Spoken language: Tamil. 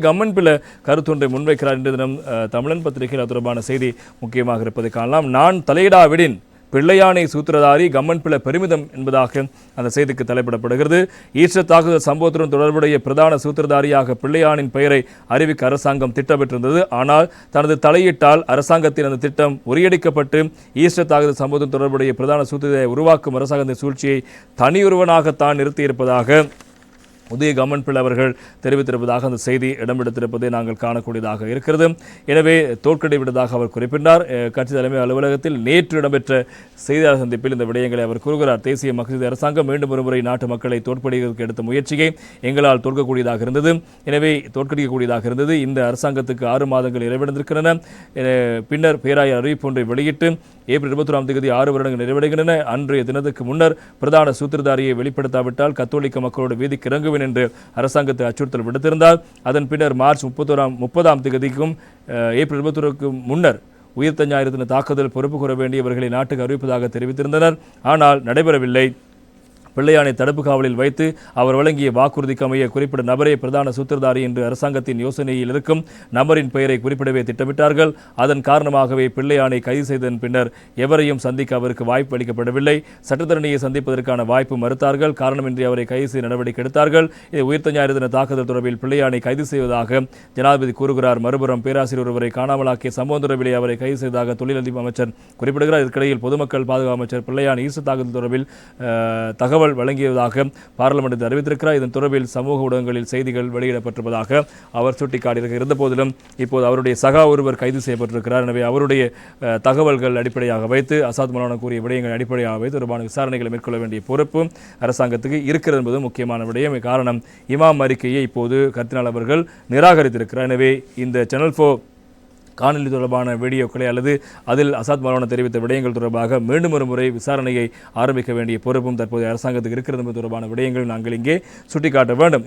கம்மன் பில கருத்தொன்றை முன்வைக்கிறார். இன்று தினம் தமிழன் பத்திரிகையில் தொடர்பான செய்தி முக்கியமாக இருப்பதை காணலாம். நான் தலையிடாவிடின் பிள்ளையானை சூத்திரதாரி கம்மன் பிள்ளை பெருமிதம் என்பதாக அந்த செய்திக்கு தலைப்பிடப்படுகிறது. ஈஸ்டர் தாக்குதல் சம்பவத்துடன் தொடர்புடைய பிரதான சூத்திரதாரியாக பிள்ளையானின் பெயரை அறிவிக்க அரசாங்கம் திட்டமிட்டிருந்தது. ஆனால் தனது தலையிட்டால் அரசாங்கத்தின் அந்த திட்டம் முறியடிக்கப்பட்டு ஈஸ்டர் தாக்குதல் சம்பவத்துடன் தொடர்புடைய பிரதான சூத்திரதாரியை உருவாக்கும் அரசாங்கத்தின் சூழ்ச்சியை தனியொருவனாகத்தான் நிறுத்தியிருப்பதாக உதய கவர்மெண்ட் பிள்ளை அவர்கள் தெரிவித்திருப்பதாக அந்த செய்தி இடம்பெடுத்திருப்பதை நாங்கள் காணக்கூடியதாக இருக்கிறது. எனவே தோற்கடிவிட்டதாக அவர் குறிப்பிட்டார். கட்சி தலைமை அலுவலகத்தில் நேற்று இடம்பெற்ற செய்தியாளர் சந்திப்பில் இந்த விடயங்களை அவர் கூறுகிறார். தேசிய மக்கள் அரசாங்கம் மீண்டும் ஒருமுறை நாட்டு மக்களை தோற்கடிப்பதற்கு எடுத்த முயற்சியை எங்களால் தோற்கக்கூடியதாக இருந்தது. எனவே தோற்கடிக்கக்கூடியதாக இருந்தது. இந்த அரசாங்கத்துக்கு ஆறு மாதங்கள் நிறைவடைந்திருக்கின்றன. பின்னர் பேராயர் அறிவிப்பு ஒன்றை வெளியிட்டு ஏப்ரல் இருபத்தொராம் தேதி ஆறு வருடங்கள் நிறைவடைகின்றன. அன்றைய தினத்துக்கு முன்னர் பிரதான சூத்திரதாரியை வெளிப்படுத்தாவிட்டால் கத்தோலிக்க மக்களோடு வீதிக்கு இறங்குவேன் என்று அரசாங்கத்தை அச்சுறுத்தல் விடுத்திருந்தார். அதன் பின்னர் மார்ச் முப்பத்தோராம் முப்பதாம் தேதிக்கும் ஏப்ரல் இருபத்தொருக்கு முன்னர் உயிர்த்த ஞாயிறு தாக்குதல் பொறுப்பு கூற வேண்டியவர்களை நாட்டுக்கு அறிவிப்பதாக தெரிவித்திருந்தனர். ஆனால் நடைபெறவில்லை. பிள்ளையானை தடுப்பு காவலில் வைத்து அவர் வழங்கிய வாக்குறுதிக்கு அமைய குறிப்பிட்ட நபரே பிரதான சூத்திரதாரி என்று அரசாங்கத்தின் யோசனையில் இருக்கும் நபரின் பெயரை குறிப்பிடவே திட்டமிட்டார்கள். அதன் காரணமாகவே பிள்ளையானை கைது செய்ததன் பின்னர் எவரையும் சந்திக்க அவருக்கு வாய்ப்பு அளிக்கப்படவில்லை. சட்டத்தரணியை சந்திப்பதற்கான வாய்ப்பு மறுத்தார்கள். காரணமின்றி அவரை கைது செய்ய நடவடிக்கை எடுத்தார்கள். இது உயிர்த்த ஞாயிறு தின தாக்குதல் தொடர்பில் பிள்ளையானை கைது செய்வதாக ஜனாதிபதி கூறுகிறார். மறுபுறம் பேராசிரியர் ஒருவரை காணாமலாக்கிய சம்பவம் தொடர்பிலே அவரை கைது செய்ததாக தொழிலதிபர் அமைச்சர் குறிப்பிடுகிறார். இதற்கிடையில் பொதுமக்கள் பாதுகாப்பு அமைச்சர் பிள்ளையான் ஈச தாக்குதல் தொடர்பில் தகவல் தகவல் வழங்கியதாக பாராளுமன்றத்தில் அறிவித்திருக்கிறார். இதன் தொடர்பில் சமூக ஊடகங்களில் செய்திகள் வெளியிடப்பட்டிருப்பதாக அவர் சுட்டிக்காட்டியிருக்கிறார். இருந்தபோதிலும் இப்போது அவருடைய சகா ஒருவர் கைது செய்யப்பட்டிருக்கிறார். எனவே அவருடைய தகவல்கள் அடிப்படையாக வைத்து அசாத் மலானா கூறிய விடயங்கள் அடிப்படையாக வைத்து தொடர்பான விசாரணைகளை மேற்கொள்ள வேண்டிய பொறுப்பு அரசாங்கத்துக்கு இருக்கிறது என்பது முக்கியமான விடயம். காரணம் இமாம் அறிக்கையை இப்போது கர்த்தினால் அவர்கள் நிராகரித்திருக்கிறார். எனவே இந்த சேனல் ஃபோ காணொலி தொடர்பான வீடியோக்களை அல்லது அதில் அசாத் மரவண தெரிவித்த விடயங்கள் தொடர்பாக மீண்டும் ஒரு முறை விசாரணையை ஆரம்பிக்க வேண்டிய பொறுப்பும் தற்போதைய அரசாங்கத்துக்கு இருக்கிறது என்பது தொடர்பான விடயங்கள் நாங்கள் இங்கே சுட்டிக்காட்ட வேண்டும்.